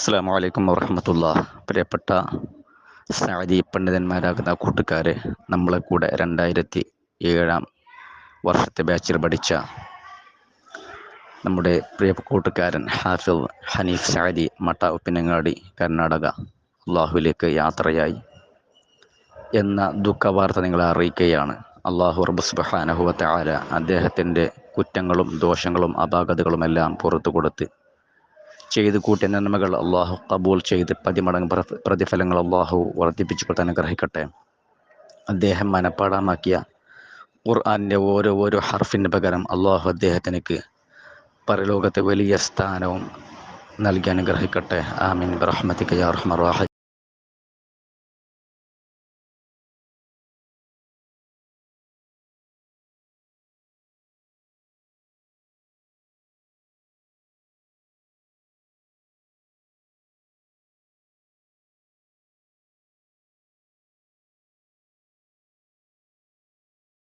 അസ്സാം വലൈക്കും വർഹമത്തുള്ള പ്രിയപ്പെട്ട സാദി പണ്ഡിതന്മാരാകുന്ന കൂട്ടുകാരെ നമ്മളെ കൂടെ രണ്ടായിരത്തി ഏഴാം വർഷത്തെ ബാച്ചിൽ പഠിച്ച നമ്മുടെ പ്രിയ കൂട്ടുകാരൻ ഹാഫിൽ ഹനീഫ് സാദി മട്ട ഉപ്പിനങ്ങാടി കർണാടക അള്ളാഹുവിലേക്ക് യാത്രയായി എന്ന ദുഃഖവാർത്ത നിങ്ങളെ അറിയിക്കുകയാണ്. അള്ളാഹു റബ്ബ് സുബ്ഹാനഹുവത്തെ ആല അദ്ദേഹത്തിന്റെ കുറ്റങ്ങളും ദോഷങ്ങളും അപാകതകളുമെല്ലാം പുറത്തു കൊടുത്ത് ചെയ്ത് കൂട്ടിയ നന്മകൾ അള്ളാഹു കബൂൽ ചെയ്ത് പതിമടങ്ങ് പ്ര- പ്രതിഫലങ്ങൾ അള്ളാഹു വർദ്ധിപ്പിച്ചു കൊടുത്ത് അനുഗ്രഹിക്കട്ടെ. അദ്ദേഹം മനപ്പാടമാക്കിയ ഖുർആാനിന്റെ ഓരോ ഓരോ ഹർഫിന്റെ പകരം അള്ളാഹു അദ്ദേഹത്തിനക്ക് പരലോകത്തെ വലിയ സ്ഥാനവും നൽകി അനുഗ്രഹിക്കട്ടെ. ആമീൻ. റഹ്മത്തിക്ക് യാ റഹ്മർ